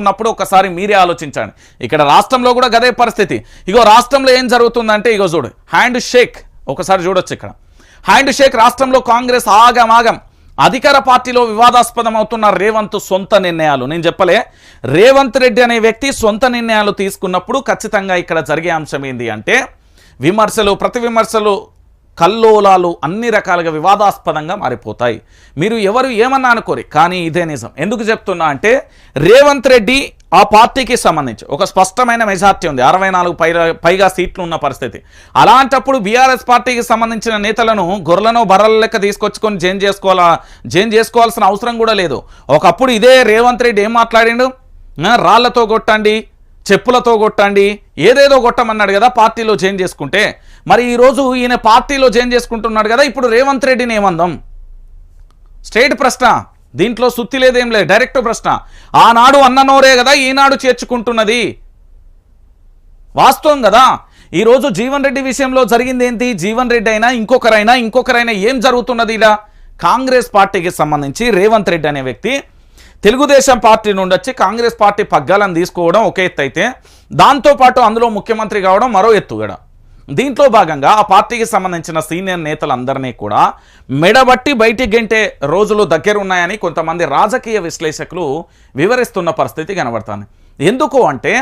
ఉన్నప్పుడు ఒకసారి మీరే ఆలోచించండి. ఇక్కడ రాష్ట్రంలో కూడా గదే పరిస్థితి. ఇగో రాష్ట్రంలో ఏం జరుగుతుందంటే ఇగో చూడు హ్యాండ్ షేక్ ఒకసారి చూడొచ్చు ఇక్కడ. హ్యాండ్ షేక్ రాష్ట్రంలో కాంగ్రెస్ ఆగం ఆగం అధికార పార్టీలో వివాదాస్పదం అవుతున్న రేవంత్ సొంత నిర్ణయాలు. నేను చెప్పలే రేవంత్ రెడ్డి అనే వ్యక్తి సొంత నిర్ణయాలు తీసుకున్నప్పుడు ఖచ్చితంగా ఇక్కడ జరిగే అంశం ఏంటి అంటే విమర్శలు ప్రతి విమర్శలు కల్లోలాలు అన్ని రకాలుగా వివాదాస్పదంగా మారిపోతాయి. మీరు ఎవరు ఏమన్నా అనుకోరు కానీ ఇదే నిజం. ఎందుకు చెప్తున్నా అంటే రేవంత్ రెడ్డి ఆ పార్టీకి సంబంధించి ఒక స్పష్టమైన మెజార్టీ ఉంది. అరవై నాలుగు పైగా పైగా సీట్లు ఉన్న పరిస్థితి. అలాంటప్పుడు బీఆర్ఎస్ పార్టీకి సంబంధించిన నేతలను గొర్రెలను బర్రల లెక్క తీసుకొచ్చుకొని జైన్ చేసుకోవాలా జైన్ చేసుకోవాల్సిన అవసరం కూడా లేదు. ఒకప్పుడు ఇదే రేవంత్ రెడ్డి ఏం మాట్లాడిండు? రాళ్ళతో కొట్టండి చెప్పులతో కొట్టండి ఏదేదో కొట్టమన్నాడు కదా పార్టీలో చేంజ్ చేసుకుంటే. మరి ఈరోజు ఈయన పార్టీలో చేంజ్ చేసుకుంటున్నాడు కదా ఇప్పుడు రేవంత్ రెడ్డిని ఏమందాం? స్టేట్ ప్రశ్న. దీంట్లో సుత్తి లేదేం లేదు డైరెక్ట్ ప్రశ్న. ఆనాడు అన్ననోరే కదా ఈనాడు చేర్చుకుంటున్నది. వాస్తవం కదా. ఈరోజు జీవన్ రెడ్డి విషయంలో జరిగింది ఏంటి? జీవన్ రెడ్డి అయినా ఇంకొకరైనా ఇంకొకరైనా ఏం జరుగుతున్నది ఇలా? కాంగ్రెస్ పార్టీకి సంబంధించి రేవంత్ రెడ్డి అనే వ్యక్తి తెలుగుదేశం పార్టీ నుండి వచ్చి కాంగ్రెస్ పార్టీ పగ్గాలను తీసుకోవడం ఒక ఎత్తు అయితే దాంతోపాటు అందులో ముఖ్యమంత్రి కావడం మరో ఎత్తు కూడా. దీంట్లో భాగంగా ఆ పార్టీకి సంబంధించిన సీనియర్ నేతలందరినీ కూడా మెడబట్టి బయటికి గెంటే రోజులు దగ్గర ఉన్నాయని కొంతమంది రాజకీయ విశ్లేషకులు వివరిస్తున్న పరిస్థితి కనబడుతుంది. ఎందుకు అంటే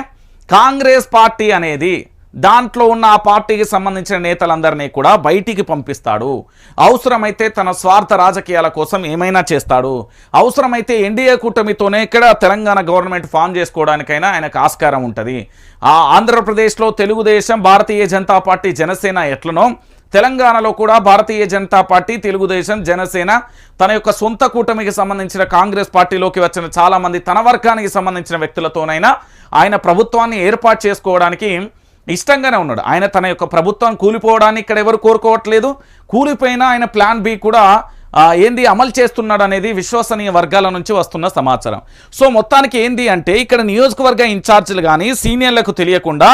కాంగ్రెస్ పార్టీ అనేది దాంట్లో ఉన్న ఆ పార్టీకి సంబంధించిన నేతలందరినీ కూడా బయటికి పంపిస్తాడు. అవసరమైతే తన స్వార్థ రాజకీయాల కోసం ఏమైనా చేస్తాడు. అవసరమైతే ఎన్డీఏ కూటమితోనే ఇక్కడ తెలంగాణ గవర్నమెంట్ ఫామ్ చేసుకోవడానికైనా ఆయనకు ఆస్కారం ఉంటుంది. ఆ ఆంధ్రప్రదేశ్లో తెలుగుదేశం భారతీయ జనతా పార్టీ జనసేన ఎట్లనో తెలంగాణలో కూడా భారతీయ జనతా పార్టీ తెలుగుదేశం జనసేన తన యొక్క సొంత కూటమికి సంబంధించిన కాంగ్రెస్ పార్టీలోకి వచ్చిన చాలామంది తన వర్గానికి సంబంధించిన వ్యక్తులతోనైనా ఆయన ప్రభుత్వాన్ని ఏర్పాటు చేసుకోవడానికి ఇష్టంగానే ఉన్నాడు. ఆయన తన యొక్క ప్రభుత్వం కూలిపోవడాన్ని ఇక్కడ ఎవరు కోరుకోవట్లేదు. కూలిపోయినా ఆయన ప్లాన్ బి కూడా ఏంది అమలు చేస్తున్నాడు అనేది విశ్వసనీయ వర్గాల నుంచి వస్తున్న సమాచారం. సో మొత్తానికి ఏంది అంటే ఇక్కడ నియోజకవర్గ ఇన్ఛార్జీలు కానీ సీనియర్లకు తెలియకుండా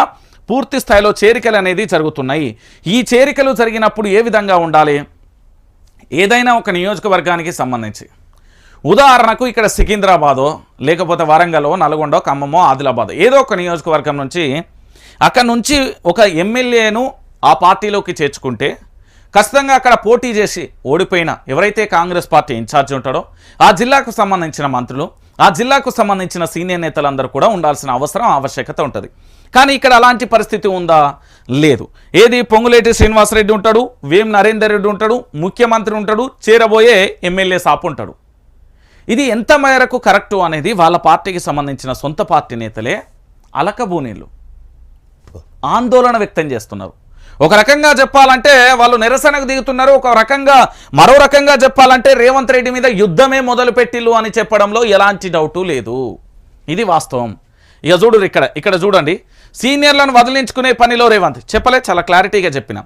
పూర్తి స్థాయిలో చేరికలు అనేది జరుగుతున్నాయి. ఈ చేరికలు జరిగినప్పుడు ఏ విధంగా ఉండాలి? ఏదైనా ఒక నియోజకవర్గానికి సంబంధించి. ఉదాహరణకు ఇక్కడ సికింద్రాబాదో లేకపోతే వరంగలో నల్గొండో ఖమ్మమో ఆదిలాబాద్ ఏదో ఒక నియోజకవర్గం నుంచి అక్కడ నుంచి ఒక ఎమ్మెల్యేను ఆ పార్టీలోకి చేర్చుకుంటే ఖచ్చితంగా అక్కడ పోటీ చేసి ఓడిపోయిన ఎవరైతే కాంగ్రెస్ పార్టీ ఇన్ఛార్జ్ ఉంటాడో ఆ జిల్లాకు సంబంధించిన మంత్రులు ఆ జిల్లాకు సంబంధించిన సీనియర్ నేతలందరూ కూడా ఉండాల్సిన అవసరం ఆవశ్యకత ఉంటుంది. కానీ ఇక్కడ అలాంటి పరిస్థితి ఉందా? లేదు. ఏది పొంగులేటి శ్రీనివాసరెడ్డి ఉంటాడు వేం నరేందర్ రెడ్డి ఉంటాడు ముఖ్యమంత్రి ఉంటాడు చేరబోయే ఎమ్మెల్యే సాపు ఉంటాడు. ఇది ఎంత మేరకు కరెక్టు అనేది వాళ్ళ పార్టీకి సంబంధించిన సొంత పార్టీ నేతలే అలకబూనీలు ఆందోళన వ్యక్తం చేస్తున్నారు. ఒక రకంగా చెప్పాలంటే వాళ్ళు నిరసనకు దిగుతున్నారు. ఒక రకంగా మరో రకంగా చెప్పాలంటే రేవంత్ రెడ్డి మీద యుద్ధమే మొదలుపెట్టిల్లు అని చెప్పడంలో ఎలాంటి డౌటు లేదు. ఇది వాస్తవం. ఇక చూడు ఇక్కడ ఇక్కడ చూడండి. సీనియర్లను వదిలించుకునే పనిలో రేవంత్. చెప్పలే చాలా క్లారిటీగా చెప్పిన.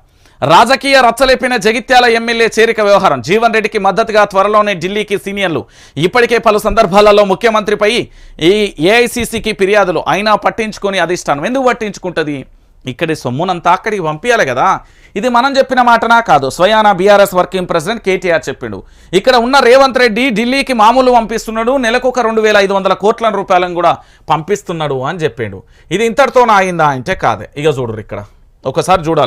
రాజకీయ రచ్చలేపిన జగిత్యాల ఎమ్మెల్యే చేరిక వ్యవహారం. జీవన్ రెడ్డికి మద్దతుగా త్వరలోనే ఢిల్లీకి సీనియర్లు. ఇప్పటికే పలు సందర్భాలలో ముఖ్యమంత్రిపై ఈ ఏఐసీసీకి ఫిర్యాదులు. అయినా పట్టించుకొని అధిష్టానం. ఎందుకు పట్టించుకుంటుంది? ఇక్కడి సొమ్మునంతా అక్కడికి పంపించాలి కదా. ఇది మనం చెప్పిన మాటనా కాదు. స్వయానా బీఆర్ఎస్ వర్కింగ్ ప్రెసిడెంట్ కేటీఆర్ చెప్పిండు. ఇక్కడ ఉన్న రేవంత్ రెడ్డి ఢిల్లీకి మామూలు పంపిస్తున్నాడు నెలకు ఒక రెండు వేల ఐదు వందల కోట్ల రూపాయలను కూడా పంపిస్తున్నాడు అని చెప్పిండు. ఇది ఇంతటితో ఆగిందా అంటే కాదే. ఇక చూడరు ఇక్కడ. ఒకసారి చూడాలి.